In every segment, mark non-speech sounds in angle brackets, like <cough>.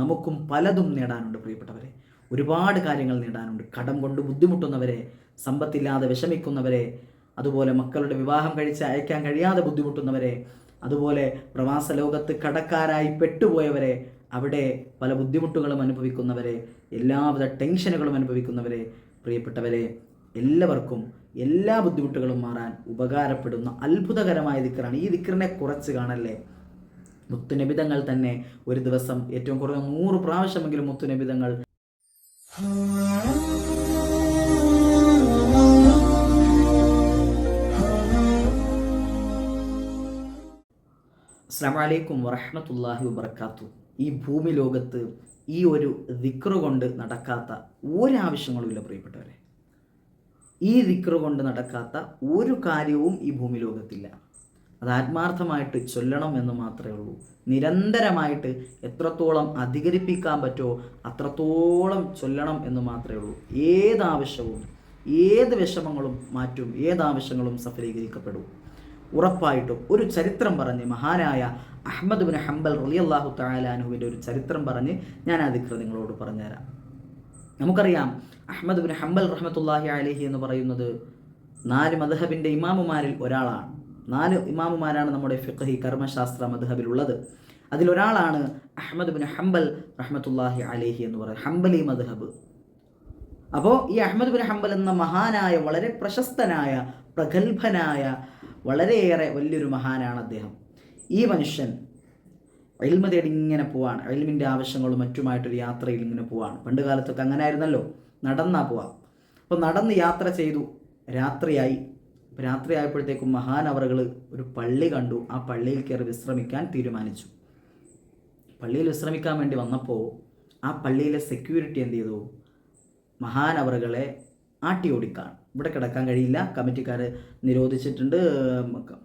നമുക്കും പലതും നേടാനുണ്ട് പ്രിയപ്പെട്ടവരെ. ഒരുപാട് കാര്യങ്ങൾ നേടാനുണ്ട്. കടം കൊണ്ട് ബുദ്ധിമുട്ടുന്നവരെ സമ്പത്തില്ലാതെ വിഷമിക്കുന്നവരെ അതുപോലെ മക്കളുടെ വിവാഹം കഴിച്ച് അയക്കാൻ കഴിയാതെ ബുദ്ധിമുട്ടുന്നവരെ അതുപോലെ പ്രവാസ ലോകത്ത് കടക്കാരായി പെട്ടുപോയവരെ അവിടെ പല ബുദ്ധിമുട്ടുകളും അനുഭവിക്കുന്നവരെ എല്ലാവിധ ടെൻഷനുകളും അനുഭവിക്കുന്നവരെ പ്രിയപ്പെട്ടവരെ എല്ലാവർക്കും എല്ലാ ബുദ്ധിമുട്ടുകളും മാറാൻ ഉപകാരപ്പെടുന്ന അത്ഭുതകരമായ ദിക്കറാണ് ഈ ദിക്കറിനെ കുറച്ച് കാണല്ലേ? മുത്തുനിബിതങ്ങൾ തന്നെ ഒരു ദിവസം ഏറ്റവും കുറഞ്ഞ നൂറ് പ്രാവശ്യമെങ്കിലും മുത്തുനബിതങ്ങൾ അസ്സാം വറഹമത്തല്ലാഹി വബർക്കാത്തു ഈ ഭൂമി ലോകത്ത് ഈ ഒരു ദിക്റ് കൊണ്ട് നടക്കാത്ത ഒരാവശ്യങ്ങളുമില്ല പ്രിയപ്പെട്ടവരെ. ഈ ദിക്റ് കൊണ്ട് നടക്കാത്ത ഒരു കാര്യവും ഈ ഭൂമി ലോകത്തില്ല. അത് ആത്മാർത്ഥമായിട്ട് ചൊല്ലണം എന്ന് മാത്രമേ ഉള്ളൂ. നിരന്തരമായിട്ട് എത്രത്തോളം അധികരിപ്പിക്കാൻ പറ്റുമോ അത്രത്തോളം ചൊല്ലണം എന്ന് മാത്രമേ ഉള്ളൂ. ഏതാവശ്യവും ഏത് വിഷമങ്ങളും മാറ്റും ഏതാവശ്യങ്ങളും സഫലീകരിക്കപ്പെടും. ഉറപ്പായിട്ടും ഒരു ചരിത്രം പറഞ്ഞ് മഹാനായ അഹമ്മദ് ബിൻ ഹംബൽ റളിയല്ലാഹു താലാനുവിന്റെ ഒരു ചരിത്രം പറഞ്ഞ് ഞാൻ ആ നിങ്ങളോട് പറഞ്ഞുതരാം. നമുക്കറിയാം അഹമ്മദ് ബിൻ ഹംബൽ റഹ്മത്തുല്ലാഹി അലഹി എന്ന് പറയുന്നത് നാല് മദഹബിന്റെ ഇമാമുമാരിൽ ഒരാളാണ്. നാല് ഇമാമുമാരാണ് നമ്മുടെ ഫിഖഹി കർമ്മശാസ്ത്ര മദ്ഹബിലുള്ളത്. അതിലൊരാളാണ് അഹമ്മദ് ബിൻ ഹംബൽ റഹ്മത്തുല്ലാഹി അലേഹി എന്ന് പറയുന്നത്. ഹംബലി മദ്ഹബ്. അപ്പോൾ ഈ അഹമ്മദ് ബിൻ ഹംബൽ എന്ന മഹാനായ വളരെ പ്രശസ്തനായ പ്രഗത്ഭനായ വളരെയേറെ വലിയൊരു മഹാനാണ് അദ്ദേഹം. ഈ മനുഷ്യൻ എൽമ തേടി ഇങ്ങനെ പോവാണ്. എൽമിന്റെ ആവശ്യങ്ങളും മറ്റുമായിട്ടൊരു യാത്രയിൽ ഇങ്ങനെ പോവാണ്. പണ്ട് കാലത്തൊക്കെ അങ്ങനെ ആയിരുന്നല്ലോ നടന്നാ പോവാം. അപ്പോൾ നടന്ന് യാത്ര ചെയ്തു. രാത്രിയായി. അപ്പോൾ മഹാൻ അവറുകൾ ഒരു പള്ളി കണ്ടു. ആ പള്ളിയിൽ കയറി വിശ്രമിക്കാൻ തീരുമാനിച്ചു. പള്ളിയിൽ വിശ്രമിക്കാൻ വേണ്ടി വന്നപ്പോൾ ആ പള്ളിയിലെ സെക്യൂരിറ്റി എന്ത് ചെയ്തു? മഹാൻ അവറുകളെ ആട്ടി ഓടിക്കാൻ. ഇവിടെ കിടക്കാൻ കഴിയില്ല. കമ്മിറ്റിക്കാർ നിരോധിച്ചിട്ടുണ്ട്.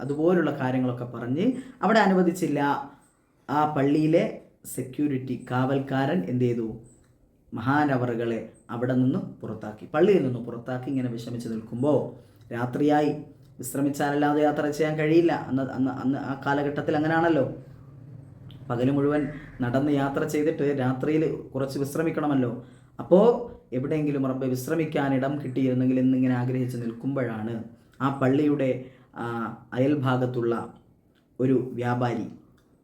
അതുപോലുള്ള കാര്യങ്ങളൊക്കെ പറഞ്ഞ് അവിടെ അനുവദിച്ചില്ല. ആ പള്ളിയിലെ സെക്യൂരിറ്റി കാവൽക്കാരൻ എന്ത് ചെയ്തു? മഹാനവറുകളെ അവിടെ നിന്ന് പുറത്താക്കി. പള്ളിയിൽ നിന്ന് പുറത്താക്കി ഇങ്ങനെ വിഷമിച്ച് നിൽക്കുമ്പോൾ രാത്രിയായി. വിശ്രമിച്ചാലല്ലാതെ യാത്ര ചെയ്യാൻ കഴിയില്ല. അന്ന് അന്ന് അന്ന് ആ കാലഘട്ടത്തിൽ അങ്ങനെയാണല്ലോ പകൽ മുഴുവൻ നടന്ന് യാത്ര ചെയ്തിട്ട് രാത്രിയിൽ കുറച്ച് വിശ്രമിക്കണമല്ലോ. അപ്പോൾ എവിടെയെങ്കിലും റബ്ബെ വിശ്രമിക്കാൻ ഇടം കിട്ടിയിരുന്നെങ്കിൽ എന്നിങ്ങനെ ആഗ്രഹിച്ച് നിൽക്കുമ്പോഴാണ് ആ പള്ളിയുടെ അയൽഭാഗത്തുള്ള ഒരു വ്യാപാരി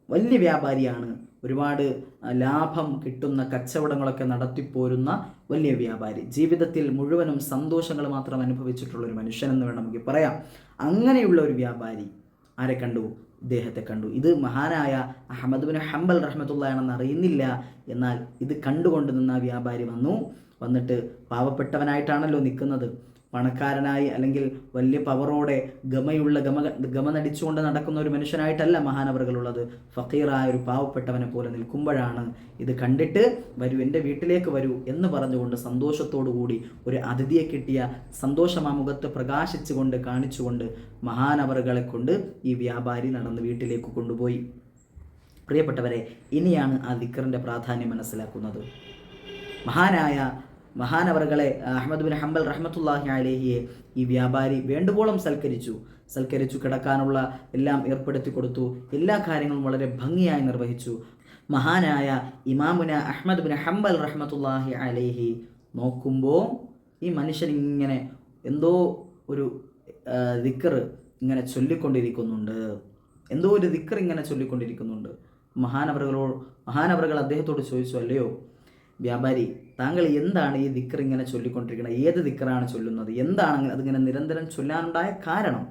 വലിയ വ്യാപാരിയാണ് ഒരുപാട് ലാഭം കിട്ടുന്ന കച്ചവടങ്ങളൊക്കെ നടത്തിപ്പോരുന്ന വലിയ വ്യാപാരി. ജീവിതത്തിൽ മുഴുവനും സന്തോഷങ്ങൾ മാത്രം അനുഭവിച്ചിട്ടുള്ള ഒരു മനുഷ്യനെന്ന് വേണമെങ്കിൽ പറയാം. അങ്ങനെയുള്ള ഒരു വ്യാപാരി ആരെ കണ്ടു? ഇദ്ദേഹത്തെ കണ്ടു. ഇത് മഹാനായ അഹമ്മദ് ബിൻ ഹംബൽ റഹ്മത്തുള്ളയാണെന്ന് അറിയുന്നില്ല. എന്നാൽ ഇത് കണ്ടുകൊണ്ട് നിന്ന വ്യാപാരി വന്നു. വന്നിട്ട് പാവപ്പെട്ടവനായിട്ടാണല്ലോ നിൽക്കുന്നത്. പണക്കാരനായി അല്ലെങ്കിൽ വലിയ പവറോടെ ഗമയുള്ള ഗമ ഗമ നടിച്ചുകൊണ്ട് നടക്കുന്ന ഒരു മനുഷ്യനായിട്ടല്ല മഹാനവറുകളുള്ളത്. ഫക്കീറായ ഒരു പാവപ്പെട്ടവനെ പോലെ നിൽക്കുമ്പോഴാണ് ഇത് കണ്ടിട്ട് വരൂ എന്റെ വീട്ടിലേക്ക് വരൂ എന്ന് പറഞ്ഞുകൊണ്ട് സന്തോഷത്തോടു കൂടി ഒരു അതിഥിയെ കിട്ടിയ സന്തോഷം ആ മുഖത്ത് പ്രകാശിച്ചുകൊണ്ട് കാണിച്ചുകൊണ്ട് മഹാനവറുകളെ കൊണ്ട് ഈ വ്യാപാരി നടന്ന് വീട്ടിലേക്ക് കൊണ്ടുപോയി. പ്രിയപ്പെട്ടവരെ ഇനിയാണ് ആ ദിക്കറിന്റെ പ്രാധാന്യം മനസ്സിലാക്കുന്നത്. മഹാനായ മഹാനവറുകളെ അഹമ്മദ് ബിൻ ഹംബൽ റഹ്മത്തുല്ലാഹി അലേഹിയെ ഈ വ്യാപാരി വേണ്ടുവോളം സൽക്കരിച്ചു. സൽക്കരിച്ചു കിടക്കാനുള്ള എല്ലാം ഏർപ്പെടുത്തി കൊടുത്തു. എല്ലാ കാര്യങ്ങളും വളരെ ഭംഗിയായി നിർവഹിച്ചു. മഹാനായ ഇമാമുന അഹമ്മദ് ബിൻ ഹംബൽ റഹ്മത്തുല്ലാഹി അലേഹി നോക്കുമ്പോൾ ഈ മനുഷ്യൻ ഇങ്ങനെ എന്തോ ഒരു ദിക്കർ ഇങ്ങനെ ചൊല്ലിക്കൊണ്ടിരിക്കുന്നുണ്ട്. എന്തോ ഒരു ദിക്കർ ഇങ്ങനെ ചൊല്ലിക്കൊണ്ടിരിക്കുന്നുണ്ട്. മഹാനവറുകളോട് മഹാനവറുകൾ അദ്ദേഹത്തോട് ചോദിച്ചു അല്ലയോ വ്യാപാരി താങ്കൾ എന്താണ് ഈ ദിക്കർ ഇങ്ങനെ ചൊല്ലിക്കൊണ്ടിരിക്കുന്നത് ഏത് ദിക്കറാണ് ചൊല്ലുന്നത്? എന്താണ് അതിങ്ങനെ നിരന്തരം ചൊല്ലാനുണ്ടായ കാരണം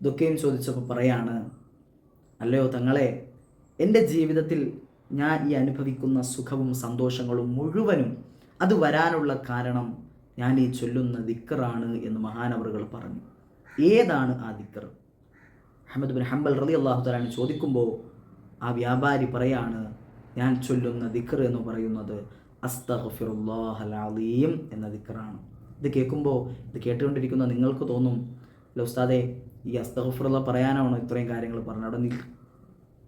ഇതൊക്കെയും ചോദിച്ചപ്പോൾ പറയാണ് അല്ലയോ തങ്ങളെ എന്റെ ജീവിതത്തിൽ ഞാൻ ഈ അനുഭവിക്കുന്ന സുഖവും സന്തോഷങ്ങളും മുഴുവനും അത് വരാനുള്ള കാരണം ഞാൻ ഈ ചൊല്ലുന്ന ദിക്കറാണ് എന്ന് മഹാനവറുകൾ പറഞ്ഞു. ഏതാണ് ആ ദിക്കർ? അഹമ്മദ് ബിൻ ഹംബൽ റലി അള്ളാഹു തലാൻ ചോദിക്കുമ്പോൾ ആ വ്യാപാരി പറയാണ് ഞാൻ ചൊല്ലുന്ന ദിക്കർ എന്ന് പറയുന്നത് അസ്തഗ്ഫിറുല്ലാഹൽ അലീം എന്ന ദിക്കറാണ് ഇത് കേൾക്കുമ്പോൾ ഇത് കേട്ടുകൊണ്ടിരിക്കുന്ന നിങ്ങൾക്ക് തോന്നും "അല്ല ഉസ്താദെ ഈ അസ്തഗ്ഫിറുള്ള പറയാനാണോ ഇത്രയും കാര്യങ്ങൾ പറഞ്ഞത്? അവിടെ നീ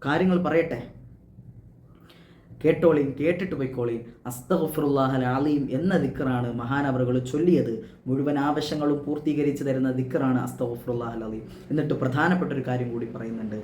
കാര്യങ്ങൾ പറയട്ടെ. കേട്ടോളീം കേട്ടിട്ട് പോയിക്കോളീം. അസ്തഗ്ഫിറുല്ലാഹൽ അലീം എന്ന ദിക്കറാണ് മഹാനവറുകൾ ചൊല്ലിയത്. മുഴുവൻ ആവശ്യങ്ങളും പൂർത്തീകരിച്ച് തരുന്ന ദിക്കറാണ് അസ്തഗ്ഫിറുല്ലാഹൽ അലീം എന്നിട്ട് പ്രധാനപ്പെട്ട ഒരു കാര്യം കൂടി പറയുന്നുണ്ട്.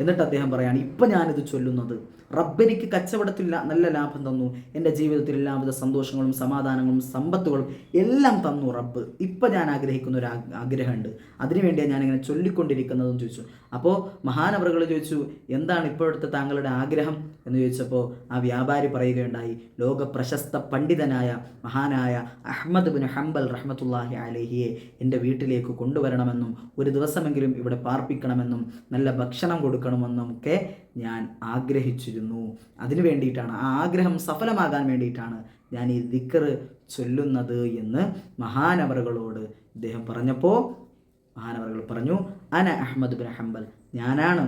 എന്നിട്ട് അദ്ദേഹം പറയാണ് ഇപ്പം ഞാനിത് ചൊല്ലുന്നത്. റബ്ബ് എനിക്ക് കച്ചവടത്തിൽ നല്ല ലാഭം തന്നു. എന്റെ ജീവിതത്തിൽ എല്ലാവിധ സന്തോഷങ്ങളും സമാധാനങ്ങളും സമ്പത്തുകളും എല്ലാം തന്നു റബ്ബ്. ഇപ്പം ഞാൻ ആഗ്രഹിക്കുന്ന ഒരു ആഗ്രഹമുണ്ട്. അതിനുവേണ്ടിയാണ് ഞാനിങ്ങനെ ചൊല്ലിക്കൊണ്ടിരിക്കുന്നതെന്ന് ചോദിച്ചു. അപ്പോൾ മഹാനവറുകൾ ചോദിച്ചു എന്താണ് ഇപ്പോഴത്തെ താങ്കളുടെ ആഗ്രഹം? എന്ന് ചോദിച്ചപ്പോൾ ആ വ്യാപാരി പറയുകയുണ്ടായി ലോക പ്രശസ്ത പണ്ഡിതനായ മഹാനായ അഹമ്മദ് ബിൻ ഹംബൽ റഹ്മത്തുല്ലാഹി അലഹിയെ എന്റെ വീട്ടിലേക്ക് കൊണ്ടുവരണമെന്നും ഒരു ദിവസമെങ്കിലും ഇവിടെ പാർപ്പിക്കണമെന്നും നല്ല ഭക്ഷണം കൊടുക്കണമെന്നും ഒക്കെ ഞാൻ ആഗ്രഹിച്ചിരുന്നു. അതിനു വേണ്ടിയിട്ടാണ് ആ ആഗ്രഹം സഫലമാകാൻ വേണ്ടിയിട്ടാണ് ഞാൻ ഈ ദിക്കർ ചൊല്ലുന്നത് എന്ന് മഹാനവറുകളോട് ഇദ്ദേഹം പറഞ്ഞപ്പോൾ മഹാനവറുകൾ പറഞ്ഞു അന അഹമ്മദ് ബിൻ ഹംബൽ. ഞാനാണ്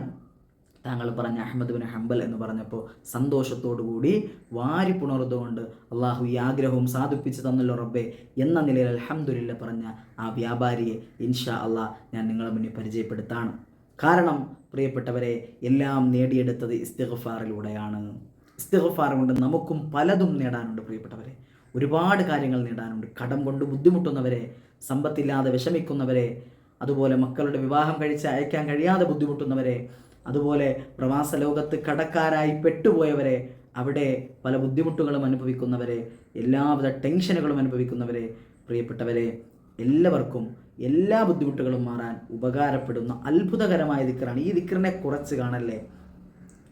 താങ്കൾ പറഞ്ഞ അഹമ്മദ് ബിൻ ഹംബൽ എന്ന് പറഞ്ഞപ്പോൾ സന്തോഷത്തോടു കൂടി വാരി പുണർന്നുകൊണ്ട് അള്ളാഹു ഈ ആഗ്രഹവും സാധിപ്പിച്ച് തന്നല്ലോ റബ്ബെ എന്ന നിലയിൽ അലഹമുല്ല പറഞ്ഞ ആ വ്യാപാരിയെ ഇൻഷാ അള്ളാഹ് ഞാൻ നിങ്ങളെ മുന്നിൽ പരിചയപ്പെടുത്താണ്. കാരണം പ്രിയപ്പെട്ടവരെ എല്ലാം നേടിയെടുത്തത് ഇസ്തിഗ്ഫാറിലൂടെയാണ്. ഇസ്തിഗ്ഫാർ കൊണ്ട് നമുക്കും പലതും നേടാനുണ്ട് പ്രിയപ്പെട്ടവരെ. ഒരുപാട് കാര്യങ്ങൾ നേടാനുണ്ട്. കടം കൊണ്ട് ബുദ്ധിമുട്ടുന്നവരെ സമ്പത്തില്ലാതെ വിഷമിക്കുന്നവരെ അതുപോലെ മക്കളുടെ വിവാഹം കഴിച്ച് അയക്കാൻ കഴിയാതെ ബുദ്ധിമുട്ടുന്നവരെ അതുപോലെ പ്രവാസ ലോകത്ത് കടക്കാരായി പെട്ടുപോയവരെ അവിടെ പല ബുദ്ധിമുട്ടുകളും അനുഭവിക്കുന്നവരെ എല്ലാവിധ ടെൻഷനുകളും അനുഭവിക്കുന്നവരെ പ്രിയപ്പെട്ടവരെ എല്ലാവർക്കും എല്ലാ ബുദ്ധിമുട്ടുകളും മാറാൻ ഉപകാരപ്പെടുന്ന അത്ഭുതകരമായ ദിക്കറാണ് ഈ ദിക്കറിനെ കുറച്ച് കാണല്ലേ?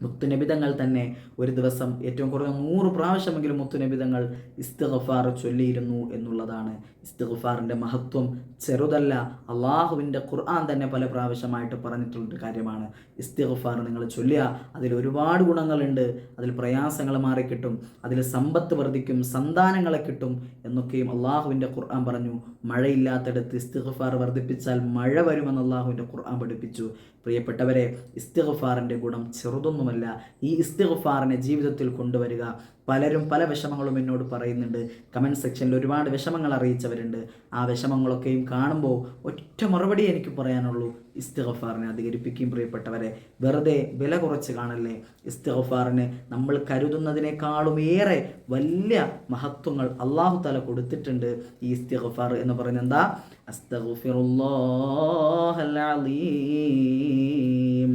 മുത്തുനബിതങ്ങൾ തന്നെ ഒരു ദിവസം ഏറ്റവും കുറഞ്ഞ നൂറ് പ്രാവശ്യമെങ്കിലും മുത്തുനബിതങ്ങൾ ഇസ്തിഗ്ഫാർ ചൊല്ലിയിരുന്നു എന്നുള്ളതാണ്. ഇസ്തിഗ്ഫാറിന്റെ മഹത്വം ചെറുതല്ല അള്ളാഹുവിന്റെ ഖുർആൻ തന്നെ പല പ്രാവശ്യമായിട്ട് പറഞ്ഞിട്ടുള്ള കാര്യമാണ്. ഇസ്തിഗ്ഫാർ നിങ്ങൾ ചൊല്ലുക അതിൽ ഒരുപാട് ഗുണങ്ങളുണ്ട് അതിൽ പ്രയാസങ്ങൾ മാറിക്കിട്ടും അതിൽ സമ്പത്ത് വർദ്ധിക്കും സന്താനങ്ങളെ കിട്ടും എന്നൊക്കെയും അള്ളാഹുവിന്റെ ഖുർആൻ പറഞ്ഞു. മഴയില്ലാത്തടത്ത് ഇസ്തിഗ്ഫാർ വർദ്ധിപ്പിച്ചാൽ മഴ വരുമെന്ന് അള്ളാഹുവിന്റെ ഖുർആൻ പഠിപ്പിച്ചു. പ്രിയപ്പെട്ടവരെ ഇസ്തിഗ്ഫാറിന്റെ ഗുണം ചെറുതൊന്നുമല്ല ഈ ഇസ്തിഗ്ഫാറിനെ ജീവിതത്തിൽ കൊണ്ടുവരിക. പലരും പല വിഷമങ്ങളും എന്നോട് പറയുന്നുണ്ട്. കമന്റ് സെക്ഷനിൽ ഒരുപാട് വിഷമങ്ങൾ അറിയിച്ചവരുണ്ട്. ആ വിഷമങ്ങളൊക്കെയും കാണുമ്പോൾ ഒറ്റ മറുപടി എനിക്ക് പറയാനുള്ളൂ. ഇസ്തിഗഫാറിനെ അധികരിപ്പിക്കുകയും പ്രിയപ്പെട്ടവരെ. വെറുതെ വില കുറച്ച് കാണല്ലേ? ഇസ്തിഗഫാറിന് നമ്മൾ കരുതുന്നതിനേക്കാളും ഏറെ വലിയ മഹത്വങ്ങൾ അള്ളാഹു തല കൊടുത്തിട്ടുണ്ട് ഈ ഇസ്തിഗഫാർ എന്ന് പറയുന്നത് എന്താ? അസ്തഗ്ഫിറുല്ലാഹൽ അലീം.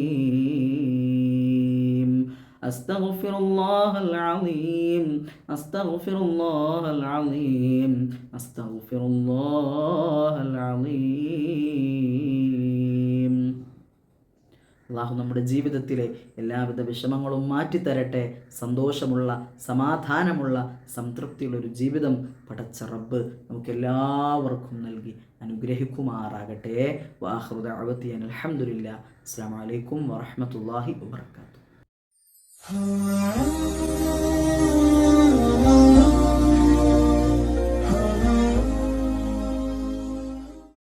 أستغفر الله العظيم أستغفر الله العظيم أستغفر الله العظيم അള്ളാഹു നമ്മുടെ ജീവിതത്തിലെ എല്ലാവിധ വിഷമങ്ങളും മാറ്റിത്തരട്ടെ സന്തോഷമുള്ള സമാധാനമുള്ള സംതൃപ്തിയുള്ള ഒരു ജീവിതം പടച്ച റബ്ബ് നമുക്കെല്ലാവർക്കും നൽകി അനുഗ്രഹിക്കുമാറാകട്ടെ വാഹൃദ അവത്തിയൻ അലഹമുല്ല അസ്സാം വലൈക്കും വാഹമത്തല്ലാഹി വാത്തു Thank <laughs> you.